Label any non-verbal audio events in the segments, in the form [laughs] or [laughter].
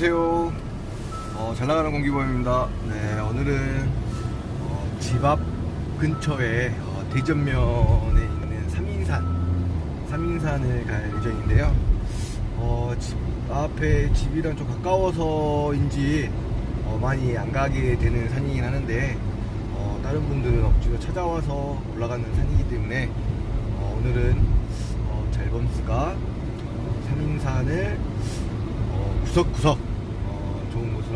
안녕하세요. 어, 잘 나가는 공기범입니다. 네, 오늘은 어, 집앞 근처에 어, 대전면에 있는 삼인산, 삼인산을 갈 예정인데요. 어, 집 앞에 집이랑 좀 가까워서인지 어, 많이 안 가게 되는 산이긴 하는데 어, 다른 분들은 억지로 찾아와서 올라가는 산이기 때문에 어, 오늘은 어, 잘범스가 삼인산을 어, 구석구석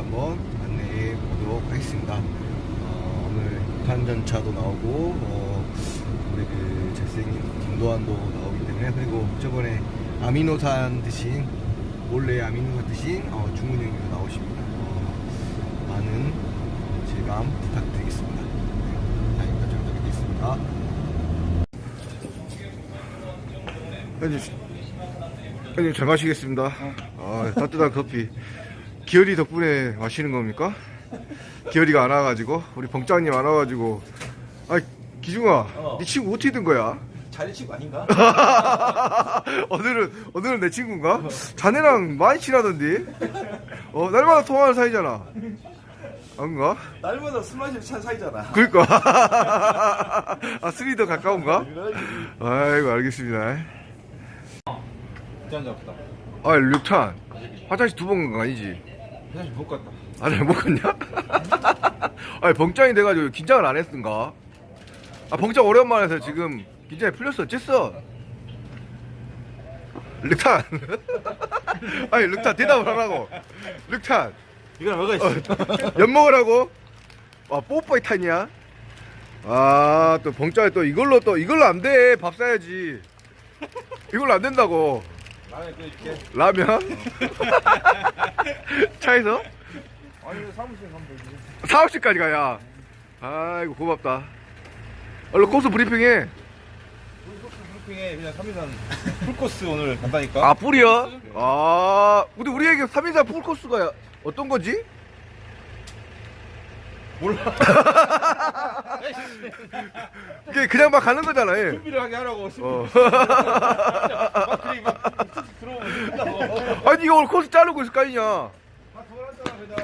한번 안내해 보도록 하겠습니다. 어, 오늘 탄전차도 나오고 어, 우리 그 잘생긴 김도환도 나오기 때문에 그리고 저번에 아미노산 드신 몰래 아미노산 드신 어, 중훈 형님도 나오십니다. 어, 많은 질감 부탁드리겠습니다. 네, 다행까지 부탁드리겠습니다. 형님, 형님 잘 마시겠습니다. 아, 따뜻한 커피. 기열이 덕분에 마시는 겁니까? 기열이가 안 와가지고 우리 벙짱님 안 와가지고 아 기중아, 어. 네 친구 어떻게 된 거야? 자네 친구 아닌가? [laughs] 오늘은 오늘은 내 친구인가? 자네랑 많이 친하던데? 어 날마다 통화하는 사이잖아. 안가? 날마다 술 마시는 찬 사이잖아. 그니까 [laughs] 아 술이 더 가까운가? 아이고 알겠습니다. 짠 잡다. 아 류탄 화장실 두 번 간 거 아니지? 사실 못 갔다. 아니 못 갔냐? [laughs] 아니 벙짱이 돼가지고 긴장을 안 했던가? 아 벙짱 오랜만에 해서 지금 긴장이 풀렸어 어쨌어? 륵탄 [laughs] 아니 륵탄 대답을 하라고 륵탄 이건 뭐가 있어? 연 먹으라고? 아 뽀뽀이 탄이야? 아또 벙짱이 또 이걸로 또 이걸로 안돼 밥 사야지 이걸로 안 된다고 그 라면? [laughs] 차에서? 아니 사무실 가면 되지. 사업실까지 가야. 아이고 고맙다. 얼른 코스 브리핑해. 브리핑에 그냥 3일간 풀코스 오늘 간다니까. 아 뿔이야? 아 근데 우리에게 3인사 풀 코스가 어떤 거지? 몰라. [laughs] 그냥 막 가는 거잖아. 얘. 준비를 하게 하라고. 어. [laughs] 막 그래 막 들어오면. 아니 이거 오늘 코스 자르고 있을 거 아니냐? 그냥.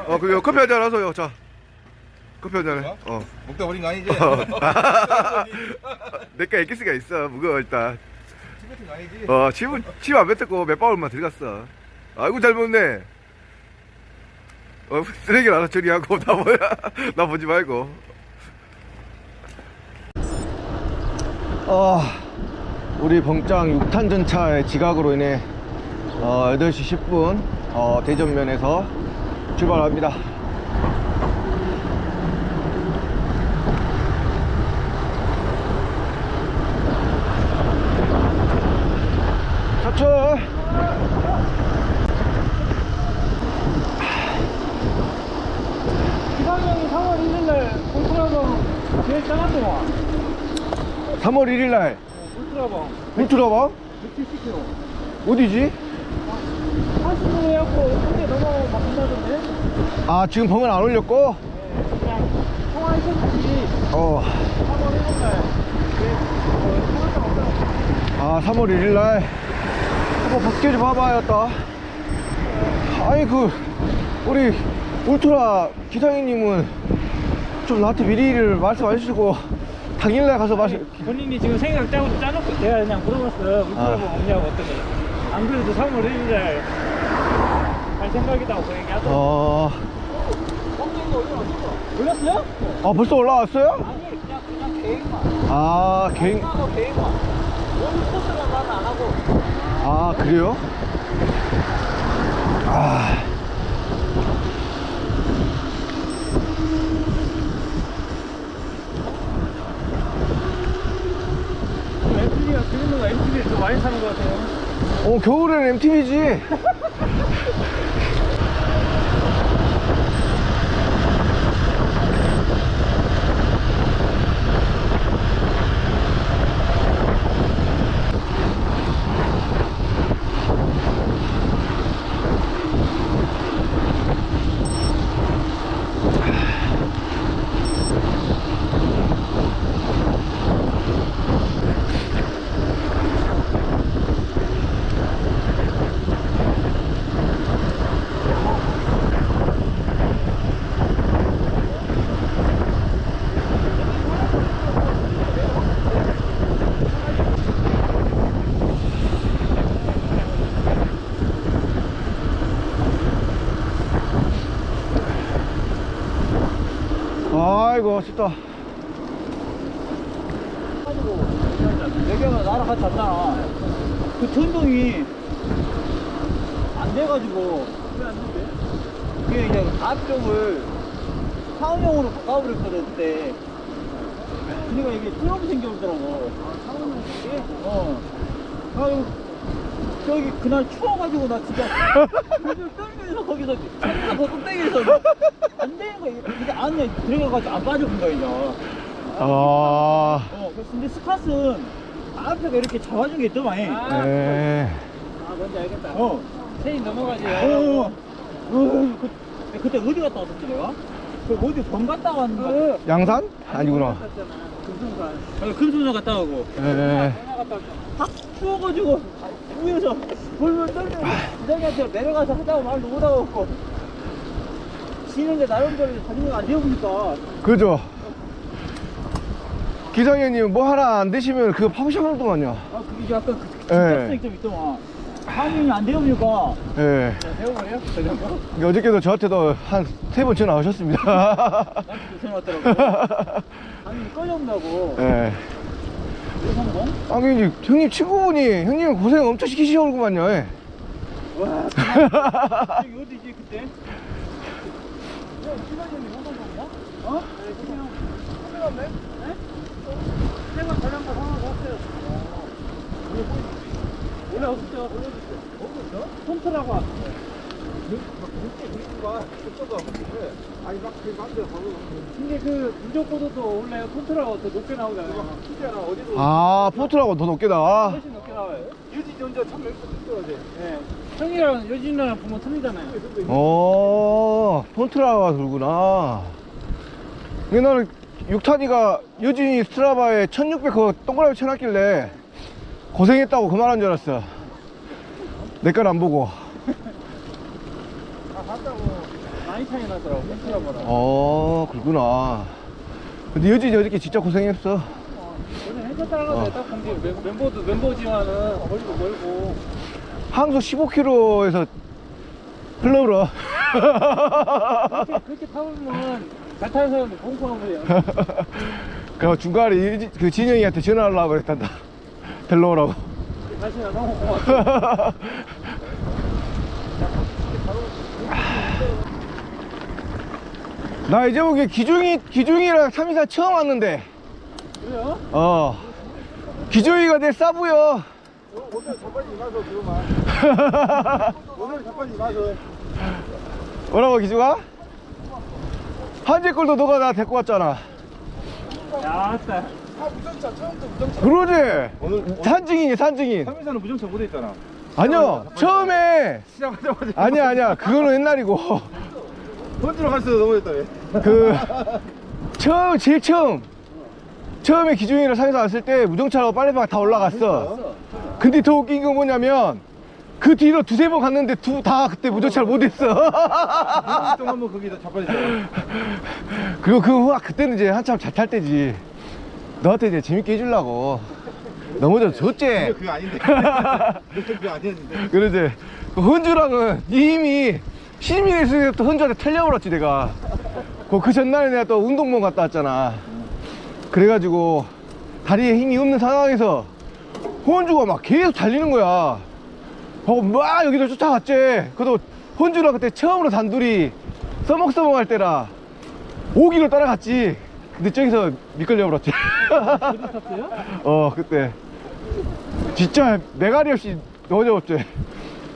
어 그래 커피 한잔 하세요. 자 커피 한잔 해. 어. 먹다 버린 거 아니지? [laughs] 내가 엑기스가 있어. 무거워 일단. 아니지? 어 침은 침안 뱉었고 몇 방울만 들어갔어. 아이고 잘 먹네. 어 쓰레기를 알아 처리하고 [laughs] 나 뭐야 나 보지 말고. 어 우리 벙짱 6탄 전차의 지각으로 인해 어 8시 10분 어 대전면에서 출발합니다. 차출. 기상형이 3월 1일날 울트라범 제일 작았더만 3월 1일 날 울트라범 울트라방 170km 어디지? 80km 해갖고 한개 넘어가면 바꾼다던데 아 지금 방은 안 올렸고? 네, 그냥 통화했었지. 어. 3월 1일날 아 3월 1일 날. 한번 밖에 좀 봐봐야겠다 아니 그 우리 울트라 기사님은 좀 나한테 미리를 말씀 안 해주시고 당일날 가서 마시 본인이 지금 생각 짜고 짜놓고 내가 그냥 물어봤어 울트라범 아. 없냐고 했더니 안 그래도 3월 1일날 할 생각이다고 그 얘기하더라고 어... 올렸어요? 아 벌써 올라왔어요? 아니 그냥 그냥 계획만 아 개인 하고 계획만 오늘 코스는 나는 안 하고 아 그래요? 아 MTV가 그림은 MTV를 더 많이 사는 것 같아요 어, 겨울에는 MTV지. [laughs] 멋있다. 여기가 나랑 같이 왔잖아. 그 전동이 안 돼가지고. 왜안 된대? 이게 이제 앞쪽을 사원형으로 바꿔버렸거든, 그때. 그러니까 이게 트러블 생겨오더라고. 아, 사원형 이게? 어. 아유, 저기 그날 추워가지고 나 진짜 떨면서 거기서 차가 그 꼭대기에서 안 되는 거야. 이게 안에 들어가가지고 안 빠져본 거야, 이제. 아, 어, 그래서 근데 스팟은 앞에가 이렇게 잡아준 게 있더만. 네. 아, 뭔지 알겠다. 어. 체인 넘어가지. 어, 어. 어, 그, 그때 어디 갔다 왔었지, 내가? 그 어디 범 갔다 왔는데. 양산? 아니구나. 금sun산. 어, 금sun산 갔다 오고. 네. 확 추워가지고 위에서 벌벌 떨면서 부장님한테 내려가서 하자고 말도 못하고 쉬는데 나름대로 자전거 안 되어보니까 그죠? 기장님 뭐 하나 안 드시면 그거 파부셔먹더만요. 아 그게 약간 그 예. 진짜성이 좀 있더만 타이밍이 안 되어보니까 예. 배워버려? 자전거? 네. 어저께도 저한테도 한 세 번 전화 오셨습니다. 나한테 전화 왔더라고 타이밍이 꺼져온다고 예. 성공? 아, 형님, 형님 친구분이 형님 고생 엄청 시키시더구만요. 예. 와 여기 어디지 그때? 시간이 호성동이야? 어? 네 그냥 카메라인데? 네? 내가 자전거 하나 샀어요 원래 없었죠? 없었어? 폰트라고 왔어요 아니 막그 마음대로 가고 근데 그 무조건도 원래 폰트라고 더 높게 나오잖아요 진짜나 어디도 아, 포트라고 더 높게 나와. 훨씬 높게 나와요 유지 혼자 참 맹수 있어야 돼. 네. 형이랑 여진이랑 보면 틀리잖아요 어, 폰트라가 돌구나. 근데 나는 육탄이가 유진이 스트라바에 1600 그거 동그라미 쳐놨길래 고생했다고 그 말한 줄 알았어. 내 건 안 보고. 아 맞다고 많이 차이 나더라고 폰트라고랑 어, 그렇구나. 근데 여진이 어저께 진짜 고생했어. 오늘 행사 따라가서 딱 공지 멤- 멤버도 멤버지만은 멀고 멀고 항소 15km에서 흘러불어. 그렇게, 그렇게 타보면 잘 타는 사람들 공포한 거예요 그 중간에 그 진영이한테 전화하려고 그랬단다. 데리러 오라고. 나 너무 고마워 나 이제 보기에 기중이, 기중이랑 324 처음 왔는데, 그래요? 어. 기중이가 내 싸부여. 오늘 자빠지 가서 그러만. 오늘 자빠지 가서. 뭐라고, 기중아? 한재 걸도 너가 나 데리고 왔잖아. 야 아싸 아 무정차 처음부터 무정차. 그러지? 오늘 산증인이, 산증인. 삼인사는 무정차 못 했잖아. 아니요, 처음에. 시작하자마자. 아니야, 아니야. 그거는 옛날이고. 갔을 때 넘어졌다 얘. 그 처음 제일 처음 처음에 기중이랑 상에서 왔을 때 무정차로 빨리빨리 다 올라갔어 근데 더 웃긴 건 뭐냐면 그 뒤로 두세 번 갔는데 두 다 그때 무정차를 못 했어 좀 한번 거기다 자빠지. 그리고 그 후와 그때는 이제 한참 잘 탈 때지 너한테 이제 재밌게 해주려고. 넘어져 줬지? 그거 아닌데. 그거 아니었는데. [laughs] 그러지 그 헌주랑은 이미 있을 때부터 헌주한테 털려버렸지 내가. 그, 그 전날에 내가 또 운동복 갔다 왔잖아. 그래가지고 다리에 힘이 없는 상황에서 헌주가 막 계속 달리는 거야. 하고 막 여기서 쫓아갔지. 그래도 헌주랑 그때 처음으로 단둘이 써먹써먹 할 때라 5기로 따라갔지 근데 저기서 미끌려 버렸지 탔어요? [laughs] 어 그때 진짜 메가리 없이 넘어졌지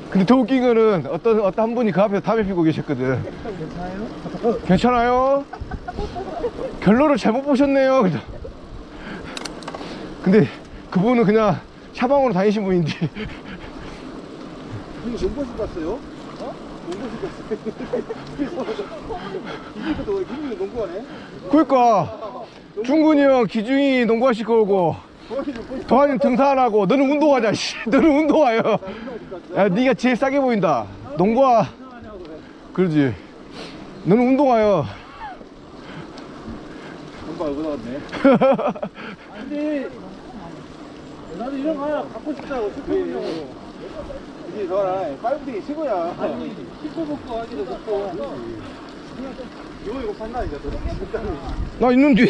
근데 더 웃긴 거는 어떤 어떤 한 분이 그 앞에 담배 피고 계셨거든 괜찮아요? 괜찮아요? 결론을 잘못 보셨네요 근데 그분은 그냥 샤방으로 다니신 분인데 형님 농구식 갔어요? 왜 농구하네? 그러니까 중근이 형 기중이 농구하실 거고 도환이 등산하고 너는 운동하자 씨. [laughs] 너는 운동하여 야 네가 제일 싸게 보인다 농구화 그러지 너는 운동하여 농구 알고 나왔네. [laughs] 근데 나도 이런 거 하나 갖고 싶다고 슈퍼문용으로 이게 저라 파이브딩이 최고야. 아니 슈퍼 먹고 하기도 좋고. 이거 이거 샀나 이제 나 있는 뒤에.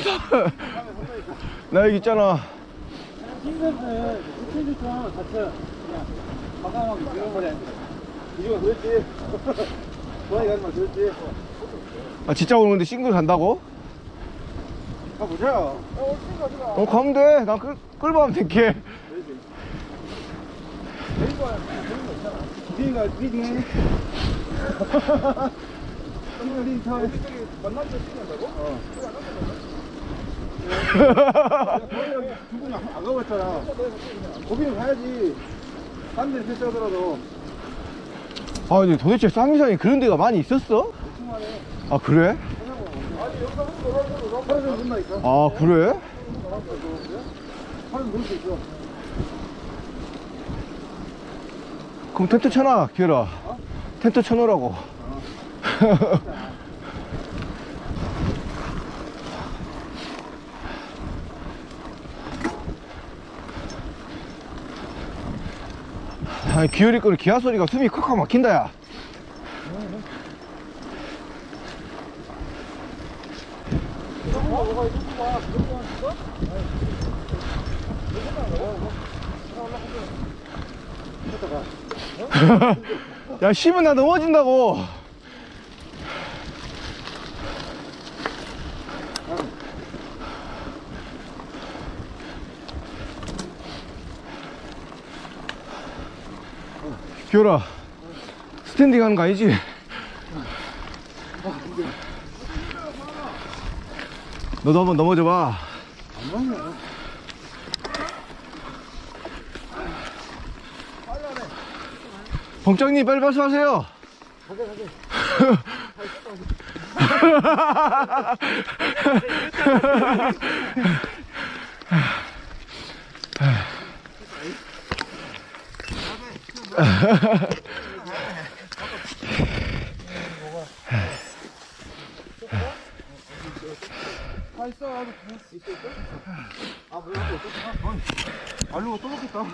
나 여기 있잖아. 싱글은 스탠드처럼 자체 그냥 과감하게 밀어버려 이거 그랬지? 고양이 가지 마 그랬지. 아 진짜 오는데 싱글 간다고? 가보자 어 가면 돼난 끌, 끌고 가면 될게 비행가 비딩해 링 타. 만날 때 찍는다고? 어. 두 분이 안 가봤잖아. 거기는 가야지. 딴 데를 패스하더라도. 아 근데 도대체 쌍미산이 그런 데가 많이 있었어? 아 그래? 아 그래? 그럼 텐트 쳐놔 기어라. 텐트 쳐놓으라고. [laughs] 아니 기어리 거는 기아 소리가 숨이 콱콱 막힌다 야 야 쉬면 나 넘어진다고. 기어라. 스탠딩 하는 거 아니지? 너도 한번 넘어져 봐 범장님 빨리 말씀하세요. 알루가 또 먹겠다.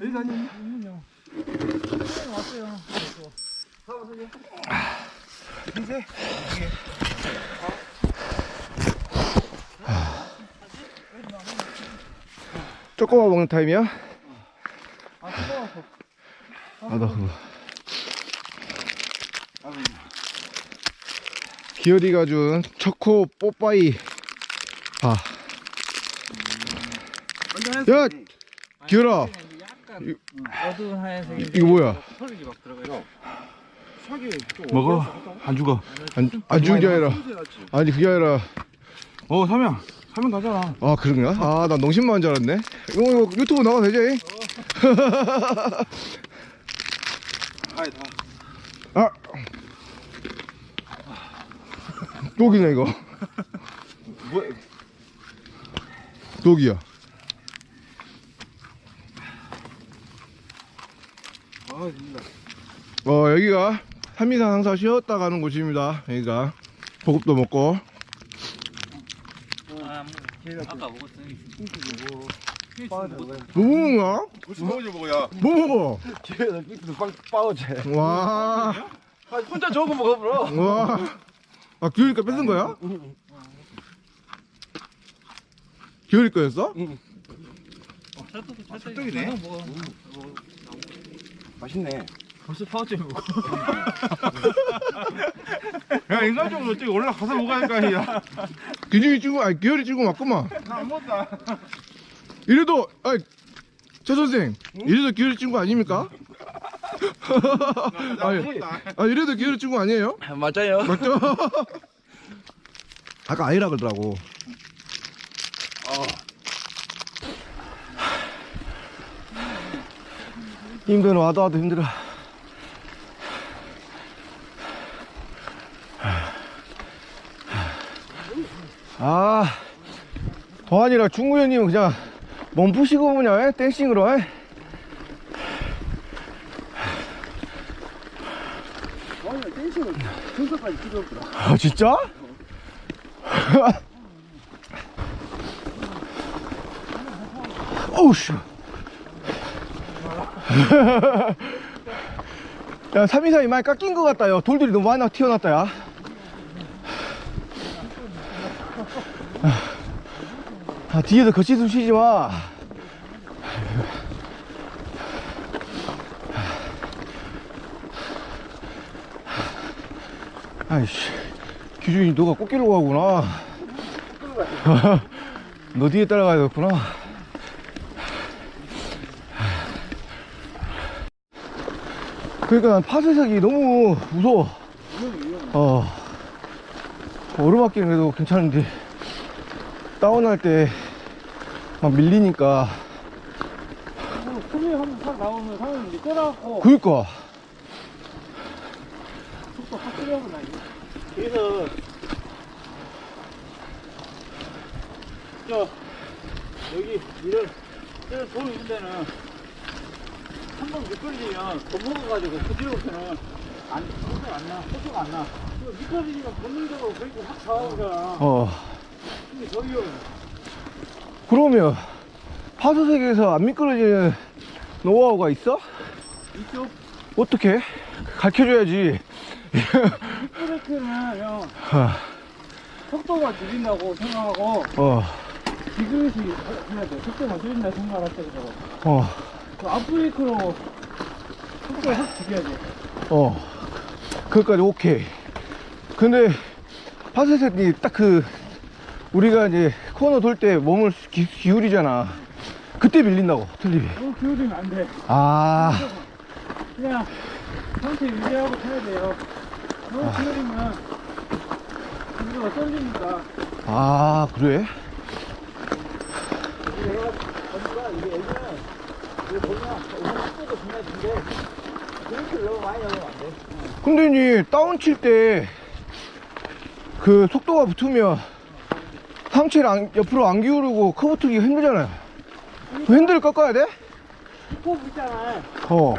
여기 아니 쪼꼬마 먹는 타임이야? 아, 나 그거. 기어리가 준 초코 뽀빠이. 아. 야! 기어라! 어두운 하얀색 이- 이거 뭐야? 털이 막 들어가 있어 먹어. 안 죽어. 안, 안 주는 게 아니라. 아니, 그게 아니라. 어, 사면. 사면 가잖아. 아, 그런가? 아, 나 농심만 줄 알았네. 이거, 이거 유튜브 나가도 되지? [laughs] 아이, 다. 아! [laughs] 독이네, 이거. 뭐야? 독이야. 아, 진짜. 어, 여기가 삼미산 항사 쉬었다 가는 곳입니다. 여기가 보급도 먹고. 아, 뭐, 아까 먹었더니 뭐 먹는 거야? 벌써 먹어줘, 먹어야. 뭐 먹어? 걔는 삐뚤 빵 빠오지. 와, 혼자 저거 먹어버려. 와. 아, 기울이니까 뺏은 거야? 기울이 거였어? 찰떡이네. 맛있네. 벌써 파우치 먹어 [laughs] 야, 인간적으로 어떻게 올라가서 먹어야 할거 아니야. 기준이 찍고, 아니, 기울이 찍고 맞구만. 나안 먹었다. 이래도, 아이, 최 선생, 이래도 기울이 찍은 거 아닙니까? 아니, 아, 이래도 기울이 찍은 거 아니에요? 맞아요. 맞죠? [laughs] 아까 아니라 그러더라고. 힘들어 와도 와도 힘들어. 아, 도환이랑 중구 형님은 그냥 몸 푸시고 그냥 에? 댄싱으로 에? 아 진짜? [laughs] 오우 씨 야, 324이 많이 깎인 것 같다, 요 돌들이 너무 많이 튀어났다, 야. 아, 뒤에도 거치 숨 쉬지 마. 아이씨, 규준이 너가 꽃길로 가구나. [laughs] 너 뒤에 따라가야겠구나. 그러니까 난 파쇄색이 너무 무서워. 어. 오르막길은 그래도 괜찮은데, 다운할 때 막 밀리니까. 소리 한번 탁 나오면 상황이 이제 쫄아갖고 그니까. 속도 확 줄여고 나 이거. 그래서 저 여기 이런 이런 돌 있는 데는 한번 미끄러지면 겁먹어가지고 그 뒤로부터는 안 속도가 안 나, 속도가 안 나. 그 미끄러지니까 본능적으로 그렇게 확 좌우가. 어. 근데 저기요 그러면 파쇄색에서 안 미끄러지는 노하우가 있어? 이쪽 어떻게? 가르쳐줘야지. 브레이크는 형 어. 속도가 줄인다고 생각하고 어. 지그시 해야 돼. 속도가 줄인다 생각할 때 그거. 어. 그 앞브레이크로 속도를 확 죽여야지. 어. 그것까지 오케이. 근데 파쇄색이 딱 그 우리가 이제 코너 돌 때 몸을 기, 기울이잖아. 그때 밀린다고 틀리비. 너무 기울이면 안 돼. 아. 그냥 상태 유지하고 타야 돼요. 너무 기울이면 속도가 쏠리니까. 아 그래? 내가 언니가 이게 이게 보면 오늘 속도도 중요한데 브레이크를 너무 많이 넣으면 안 돼. 근데 니 다운 칠 때 그 속도가 붙으면 상체를 안- 옆으로 안 기울이고 커브 트기 힘들잖아요. 그 핸들을 꺾어야 돼? 코 있잖아. 어,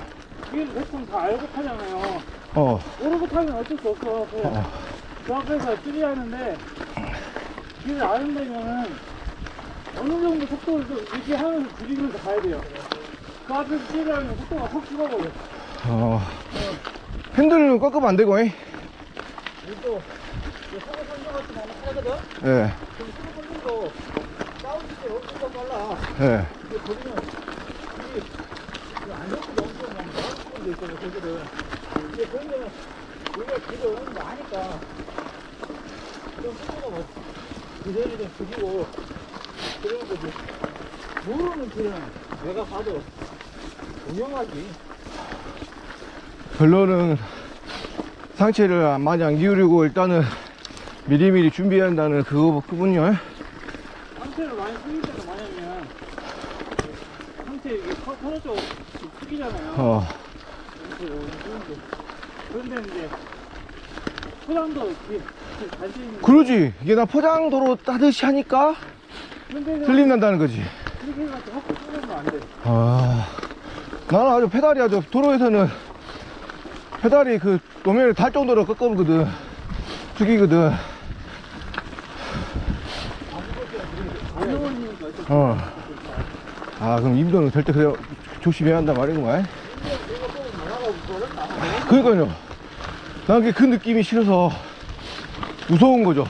이게 대충 다 알고 타잖아요. 어, 모르고 타면 어쩔 수 없어. 그냥 어. 그 앞에서 줄여야 하는데 길을 아는다면은 어느 정도 속도를 좀 유지하면서 줄이면서 가야 돼요. 그 앞에서 줄이려면 속도가 확 죽어버려. 어. 핸들은 꺾으면 안 되고, 잉? 같은 거 하나 타거든? 예, 그럼 스로볼링도 싸우실 때 엄청 빨라. 예. 근데 거기는 이게 안전도 엄청 막 나오는 데 있잖아, 거기는. 근데 그런 데는 우리가 길을 오는 거 아니까 좀 속도가 뭐 그대로 좀 죽이고 그러는 거지. 모르는 길은 내가 봐도 운영하지. 결론은 상체를 안 기울이고 일단은 미리미리 준비해야 한다는 그거, 그분요. 상체를 많이 숙일 때는 만약면 상체 이게 커- 코너 쪽 숙이잖아요. 어, 이렇게 그런데 이제 포장도 이렇게 잘돼 있는 그러지. 이게 나 포장도로 따듯이 하니까 틀림 난다는 거지. 그렇게 해가지고 확 쏘면 안 돼. 아, 나는 아주 페달이 아주 도로에서는 페달이 그 노면을 달 정도로 꺾어거든. 죽이거든. 어. 아, 그럼 임도는 절대 그래 조심해야 한다 말인 거야? 그러니까요. 난 그 느낌이 싫어서 무서운 거죠.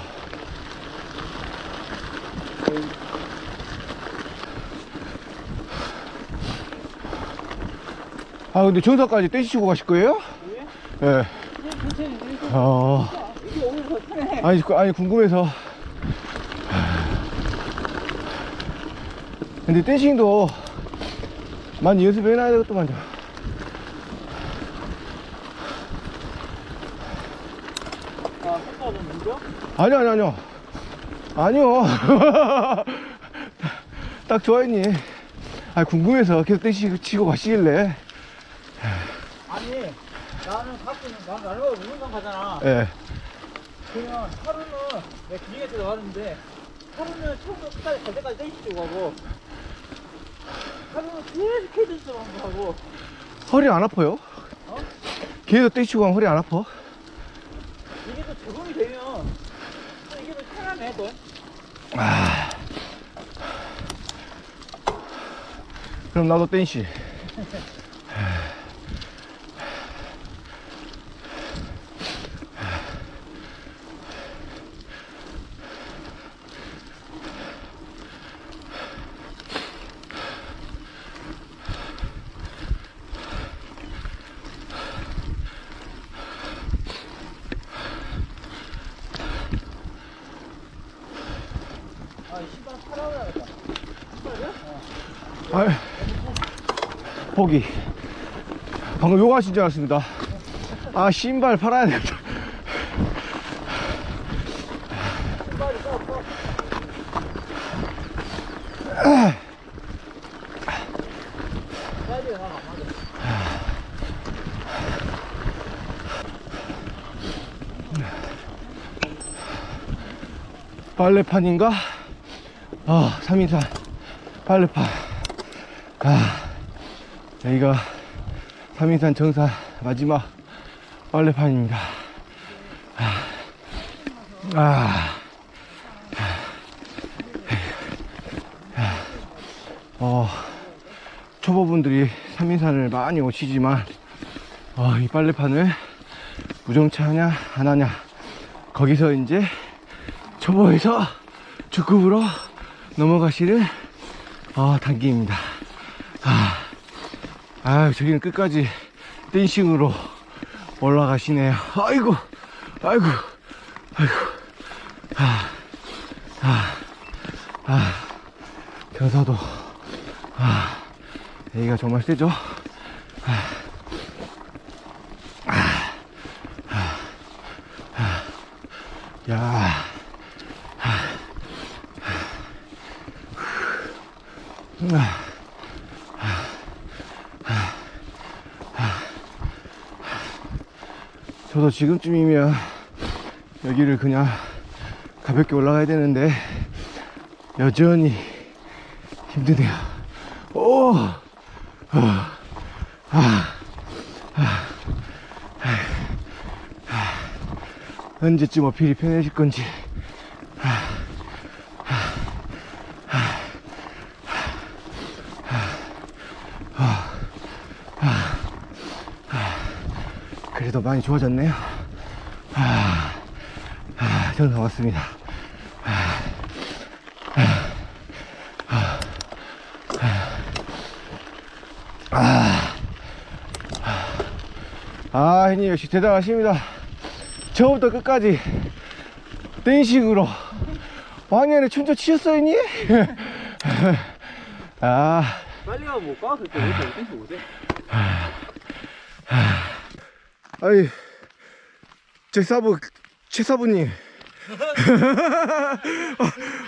아, 근데 정사까지 떼시고 가실 거예요? 예. 내리고 어. 아니, 그- 아니 궁금해서. 근데 댄싱도 많이 연습해놔야 되겠더만요. 아, 속도는 문제? 아니요, 아니요, 아니요. [laughs] 아니요. 딱 좋아했니? 아 궁금해서 계속 댄싱 치고 가시길래. 아니, 나는 가끔, 난 날마다 운동장 가잖아. 예. 그러면 하루는 내가 기계에 들어가는데, 하루는 처음부터 끝까지 갈 때까지 땡기 고 가고, 하루는 계속 헤드 쪽으로 하고, 허리 안 아파요? 어? 계속 댄싱 하면 허리 안 아파? 이게 또 적응이 되면, 또 이게 더 편하네, 또. 아. 그럼 나도 댄시. [laughs] 아, 포기. 방금 요거 하신 줄 알았습니다. 아, 신발 팔아야 되겠다. 빨래판인가? 아, 3인산 빨래판. 아, 여기가 3인산 정사 마지막 빨래판입니다. 아, 아, 어, 초보분들이 3인산을 많이 오시지만, 어, 이 빨래판을 무정차 하냐, 안 하냐, 거기서 이제 초보에서 중급으로 넘어가시는 어, 단계입니다. 아, 아, 저기는 끝까지 댄싱으로 올라가시네요. 아이고, 아이고, 아이고, 아, 아, 아, 경사도, 아, 여기가 정말 세죠? 야. 저도 지금쯤이면 여기를 그냥 가볍게 올라가야 되는데 여전히 힘드네요. 오, 아, 아, 아, 아. 언제쯤 어필이 편해질 건지. 그래도 많이 좋아졌네요. 아, 아, 정상 왔습니다. 아, 형님 역시 대단하십니다. 처음부터 끝까지 댄식으로 왕년에 춤춰 치셨어요, 형님? [laughs] 아, 빨리 가면 못 가. 그때 왜 이렇게 못해? 아이, 제 사부, 최 사부님. [laughs]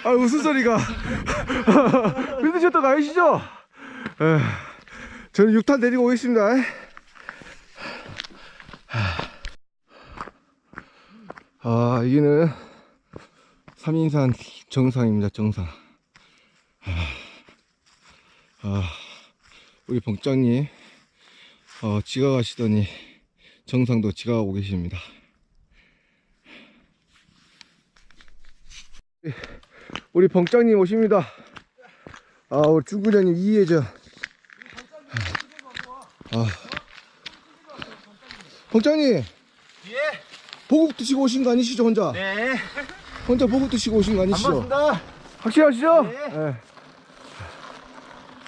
아, 무슨 소리가. [laughs] 믿으셨던 거 아니시죠? 에, 저는 6탄 데리고 오겠습니다. 아, 여기는 3인산 정상입니다, 정상. 아, 우리 봉장님, 어, 지각하시더니 정상도 지각하고 계십니다. 우리 봉장님 오십니다. 아, 우리 중구장님 이해전. 아. 봉장님. 예. 보국 드시고 오신 거 아니시죠, 혼자? 네. 혼자 보국 드시고 오신 거 아니시죠? 반갑습니다. 확실하시죠? 네.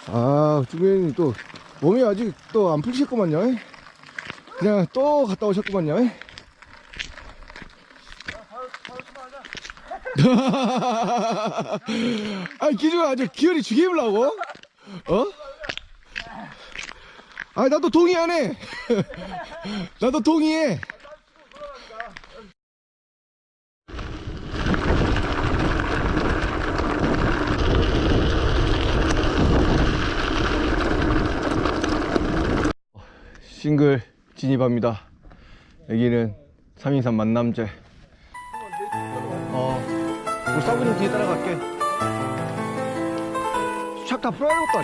아, 중구장님 또 몸이 아직 또 안 풀리셨구만요. 그냥 또 갔다 오셨구만요. [laughs] 아, 기준아, 아주 기열이 죽이려고? 어? 아, 나도 동의하네. [laughs] 나도 동의해. 싱글 진입합니다. 여기는 3인산 만남제. 어, 우리 사부님 뒤에 따라갈게. 착다 풀어야겠다,